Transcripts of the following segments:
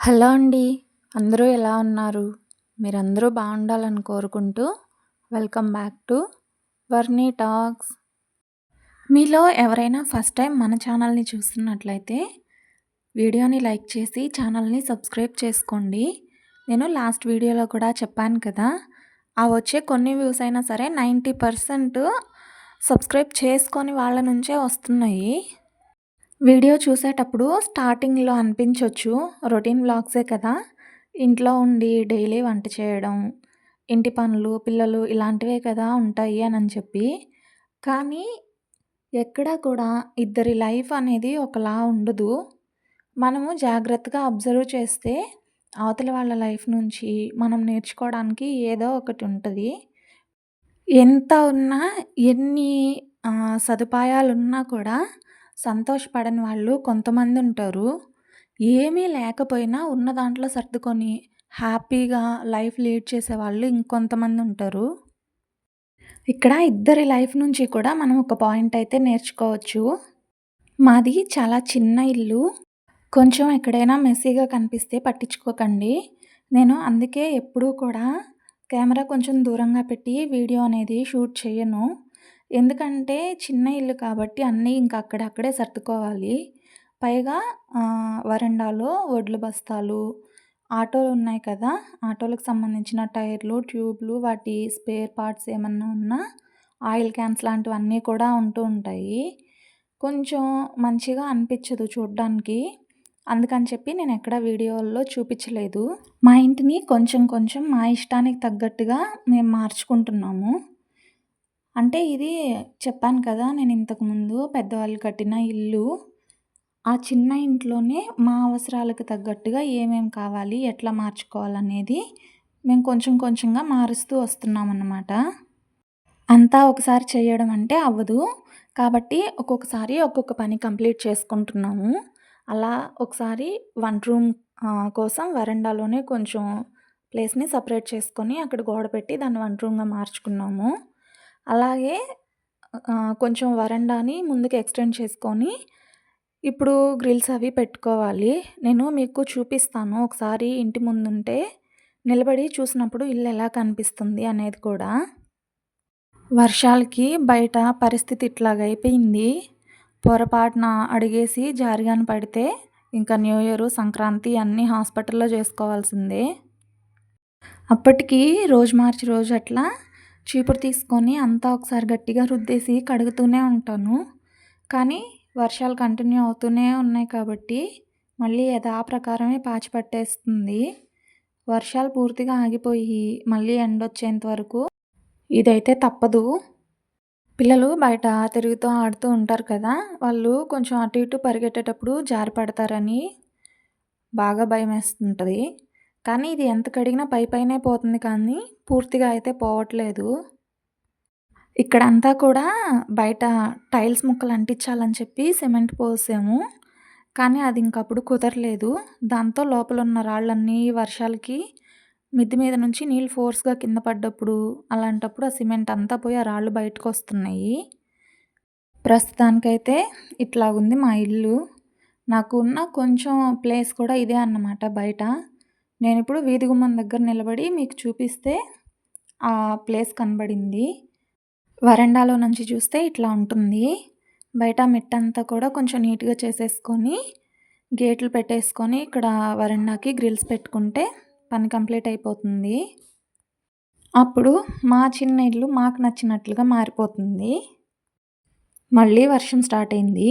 Hello అండి. అందరూ ఎలా ఉన్నారు? మీరందరూ బాగుండాలని కోరుకుంటూ welcome back to Varni talks. మీలో ఎవరైనా ఫస్ట్ టైం మన ఛానల్ని చూస్తున్నట్లయితే వీడియోని లైక్ చేసి ఛానల్ని సబ్స్క్రైబ్ చేసుకోండి. నేను లాస్ట్ వీడియోలో కూడా చెప్పాను కదా ఆ వచ్చే కొన్ని వ్యూస్ అయినా సరే నైంటీ పర్సెంట్ సబ్స్క్రైబ్ చేసుకొని వాళ్ళ నుంచే వస్తున్నాయి. వీడియో చూసేటప్పుడు స్టార్టింగ్లో అనిపించవచ్చు రొటీన్ బ్లాగ్సే కదా. ఇంట్లో ఉండి డైలీ వంట చేయడం ఇంటి పనులు పిల్లలు ఇలాంటివే కదా ఉంటాయి అని చెప్పి. కానీ ఎక్కడా కూడా ఇద్దరి లైఫ్ అనేది ఒకలా ఉండదు. మనము జాగ్రత్తగా అబ్జర్వ్ చేస్తే అవతల వాళ్ళ లైఫ్ నుంచి మనం నేర్చుకోవడానికి ఏదో ఒకటి ఉంటుంది. ఎంత ఉన్నా ఎన్ని సదుపాయాలు ఉన్నా కూడా సంతోషపడని వాళ్ళు కొంతమంది ఉంటారు ఏమీ లేకపోయినా ఉన్న దాంట్లో సర్దుకొని హ్యాపీగా లైఫ్ లీడ్ చేసే వాళ్ళు ఇంకొంతమంది ఉంటారు ఇక్కడ ఇద్దరి లైఫ్ నుంచి కూడా మనం ఒక పాయింట్ అయితే నేర్చుకోవచ్చు. మాది చాలా చిన్న ఇల్లు. కొంచెం ఎక్కడైనా మెస్సీగా కనిపిస్తే పట్టించుకోకండి. నేను అందుకే ఎప్పుడూ కూడా కెమెరా కొంచెం దూరంగా పెట్టి వీడియో అనేది షూట్ చేయను. ఎందుకంటే చిన్న ఇల్లు కాబట్టి అన్నీ ఇంకా అక్కడక్కడే సర్దుకోవాలి. పైగా వరండాలో వడ్లు బస్తాలు ఆటోలు ఉన్నాయి కదా ఆటోలకు సంబంధించిన టైర్లు ట్యూబ్లు వాటి స్పేర్ పార్ట్స్ ఏమన్నా ఉన్నా ఆయిల్ క్యాన్స్ లాంటివన్నీ కూడా ఉంటూ ఉంటాయి. కొంచెం మంచిగా అనిపించదు చూడ్డానికి. అందుకని చెప్పి నేను ఎక్కడ వీడియోల్లో చూపించలేదు. మా ఇంటిని కొంచెం కొంచెం మా ఇష్టానికి తగ్గట్టుగా మేము మార్చుకుంటున్నాము. అంటే ఇది చెప్పాను కదా నేను ఇంతకుముందు పెద్దవాళ్ళు కట్టిన ఇల్లు ఆ చిన్న ఇంట్లోనే మా అవసరాలకు తగ్గట్టుగా ఏమేమి కావాలి ఎట్లా మార్చుకోవాలనేది మేము కొంచెం కొంచెంగా మారుస్తూ వస్తున్నామన్నమాట. అంతా ఒకసారి చేయడం అంటే అవ్వదు. కాబట్టి ఒక్కొక్కసారి ఒక్కొక్క పని కంప్లీట్ చేసుకుంటున్నాము. అలా ఒకసారి వన్ రూమ్ కోసం వరండాలోనే కొంచెం ప్లేస్ని సపరేట్ చేసుకొని అక్కడ గోడ పెట్టి దాన్ని వన్ రూమ్గా మార్చుకున్నాము. అలాగే కొంచెం వరండాని ముందుకు ఎక్స్టెండ్ చేసుకొని ఇప్పుడు గ్రిల్స్ అవి పెట్టుకోవాలి. నేను మీకు చూపిస్తాను. ఒకసారి ఇంటి ముందుంటే నిలబడి చూసినప్పుడు ఇల్లు ఎలా కనిపిస్తుంది అనేది కూడా. వర్షాలకి బయట పరిస్థితి ఇట్లాగ అయిపోయింది. పొరపాటున అడిగేసి జారిగాని పడితే ఇంకా న్యూ ఇయర్ సంక్రాంతి అన్నీ హాస్పిటల్లో చేసుకోవాల్సిందే. అప్పటికి రోజు మార్చి రోజు అట్లా చీపురు తీసుకొని అంతా ఒకసారి గట్టిగా రుద్దేసి కడుగుతూనే ఉంటాను. కానీ వర్షాలు కంటిన్యూ అవుతూనే ఉన్నాయి కాబట్టి మళ్ళీ యథాప్రకారమే పాచి పట్టేస్తుంది. వర్షాలు పూర్తిగా ఆగిపోయి మళ్ళీ ఎండ వచ్చేంత వరకు ఇదైతే తప్పదు. పిల్లలు బయట తిరుగుతూ ఆడుతూ ఉంటారు కదా వాళ్ళు కొంచెం అటు ఇటు పరిగెట్టేటప్పుడు జారి పడతారని బాగా భయం వేస్తుంటుంది కానీ ఇది ఎంత కడిగినా పై పైనే పోతుంది కానీ పూర్తిగా అయితే పోవట్లేదు. ఇక్కడంతా కూడా బయట టైల్స్ ముక్కలు అంటించాలని చెప్పి సిమెంట్ పోసాము. కానీ అది ఇంకప్పుడు కుదరలేదు. దాంతో లోపల ఉన్న రాళ్ళన్నీ వర్షాలకి మిద్ది మీద నుంచి నీళ్ళు ఫోర్స్గా కింద పడ్డప్పుడు అలాంటప్పుడు ఆ సిమెంట్ అంతా పోయి ఆ రాళ్ళు బయటకు వస్తున్నాయి ప్రస్తుతానికైతే ఇట్లా ఉంది మా ఇల్లు. నాకు ఉన్న కొంచెం ప్లేస్ కూడా ఇదే అన్నమాట బయట. నేను ఇప్పుడు వీధి గుమ్మం దగ్గర నిలబడి మీకు చూపిస్తే ఆ ప్లేస్ కనబడింది. వరండాలో నుంచి చూస్తే ఇట్లా ఉంటుంది. బయట మిట్టంతా కూడా కొంచెం నీట్గా చేసేసుకొని గేట్లు పెట్టేసుకొని ఇక్కడ వరండాకి గ్రిల్స్ పెట్టుకుంటే పని కంప్లీట్ అయిపోతుంది. అప్పుడు మా చిన్న ఇల్లు మాకు నచ్చినట్లుగా మారిపోతుంది. మళ్ళీ వర్షం స్టార్ట్ అయింది.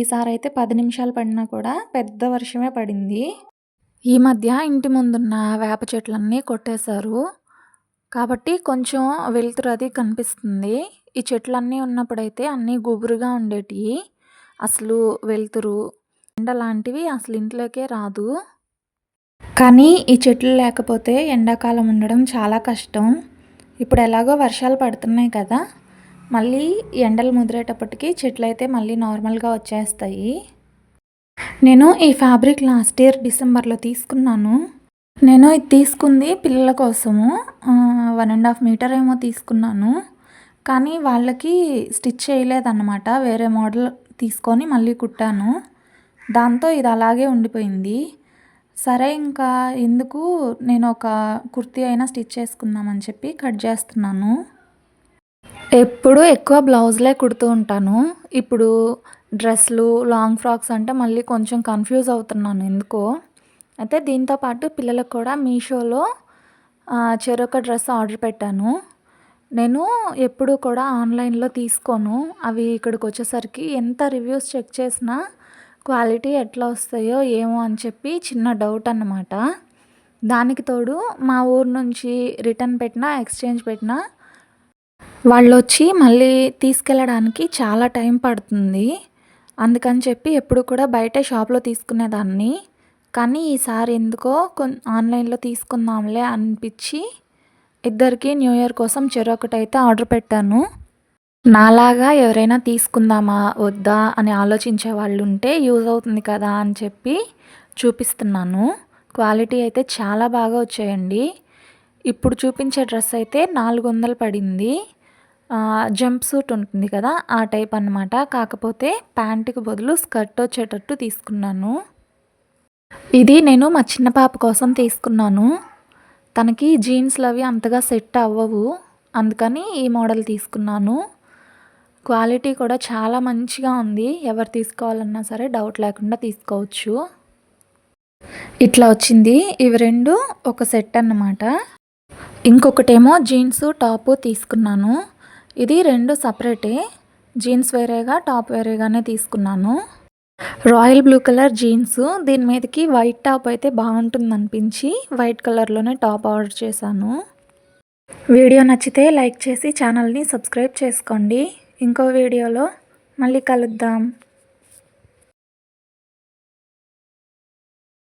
ఈసారి అయితే పది నిమిషాలు పడినా కూడా పెద్ద వర్షమే పడింది. ఈ మధ్య ఇంటి ముందున్న వేప చెట్లన్నీ కొట్టేశారు. కాబట్టి కొంచెం వెలుతురు అది కనిపిస్తుంది. ఈ చెట్లన్నీ ఉన్నప్పుడైతే అన్నీ గుబురుగా ఉండేటివి అసలు వెలుతురు ఎండ లాంటివి అసలు ఇంట్లోకే రాదు. కానీ ఈ చెట్లు లేకపోతే ఎండాకాలం ఉండడం చాలా కష్టం. ఇప్పుడు ఎలాగో వర్షాలు పడుతున్నాయి కదా. మళ్ళీ ఎండలు ముదిరేటప్పటికి చెట్లు అయితే మళ్ళీ నార్మల్గా వచ్చేస్తాయి. నేను ఈ ఫ్యాబ్రిక్ లాస్ట్ ఇయర్ డిసెంబర్లో తీసుకున్నాను. నేను ఇది తీసుకుంది పిల్లల కోసము. వన్ అండ్ హాఫ్ మీటర్ ఏమో తీసుకున్నాను. కానీ వాళ్ళకి స్టిచ్ చేయలేదన్నమాట. వేరే మోడల్ తీసుకొని మళ్ళీ కుట్టాను. దాంతో ఇది అలాగే ఉండిపోయింది. సరే ఇంకా ఎందుకు నేను ఒక కుర్తీ అయినా స్టిచ్ చేసుకుందామని చెప్పి కట్ చేస్తున్నాను. ఎప్పుడు ఎక్కువ బ్లౌజ్లే కుడుతూ ఉంటాను. ఇప్పుడు డ్రెస్లు లాంగ్ ఫ్రాక్స్ అంటే మళ్ళీ కొంచెం కన్ఫ్యూజ్ అవుతున్నాను. ఎందుకో? అయితే దీంతో పాటు పిల్లలకు కూడా మీషోలో చెరొక డ్రెస్ ఆర్డర్ పెట్టాను. నేను ఎప్పుడు కూడా ఆన్లైన్లో తీసుకోను. అవి ఇక్కడికి వచ్చేసరికి ఎంత రివ్యూస్ చెక్ చేసినా క్వాలిటీ ఎట్లా వస్తాయో ఏమో అని చెప్పి చిన్న డౌట్ అన్నమాట. దానికి తోడు మా ఊరు నుంచి రిటర్న్ పెట్టినా ఎక్స్చేంజ్ పెట్టినా వాళ్ళు వచ్చి మళ్ళీ తీసుకెళ్ళడానికి చాలా టైం పడుతుంది. అందుకని చెప్పి ఎప్పుడు కూడా బయట షాప్లో తీసుకునేదాన్ని. కానీ ఈసారి ఎందుకో కొన్ ఆన్లైన్లో తీసుకుందాంలే అనిపించి ఇద్దరికి న్యూ ఇయర్ కోసం చెరొకటైతే ఆర్డర్ పెట్టాను. నాలాగా ఎవరైనా తీసుకుందామా వద్దా అని ఆలోచించే వాళ్ళు ఉంటే యూజ్ అవుతుంది కదా అని చెప్పి చూపిస్తున్నాను. క్వాలిటీ అయితే చాలా బాగా వచ్చాయండి. ఇప్పుడు చూపించే డ్రెస్ అయితే నాలుగు వందలు పడింది. జంప్ సూట్ ఉంటుంది కదా ఆ టైప్ అన్నమాట. కాకపోతే ప్యాంటుకి బదులు స్కర్ట్ వచ్చేటట్టు తీసుకున్నాను. ఇది నేను మా చిన్న పాప కోసం తీసుకున్నాను. తనకి జీన్స్లు అవి అంతగా సెట్ అవ్వవు. అందుకని ఈ మోడల్ తీసుకున్నాను. క్వాలిటీ కూడా చాలా మంచిగా ఉంది. ఎవరు తీసుకోవాలన్నా సరే డౌట్ లేకుండా తీసుకోవచ్చు. ఇట్లా వచ్చింది. ఇవి రెండు ఒక సెట్ అన్నమాట. ఇంకొకటేమో జీన్స్ టాపు తీసుకున్నాను. ఇది రెండు సపరేటే. జీన్స్ వేరేగా టాప్ వేరేగానే తీసుకున్నాను. Royal blue colour jeans. దీని మీదకి వైట్ టాప్ అయితే బాగుంటుంది అనిపించి వైట్ కలర్లోనే టాప్ ఆర్డర్ చేశాను. వీడియో నచ్చితే లైక్ చేసి ఛానల్ని సబ్స్క్రైబ్ చేసుకోండి. ఇంకో వీడియోలో మళ్ళీ కలుద్దాం.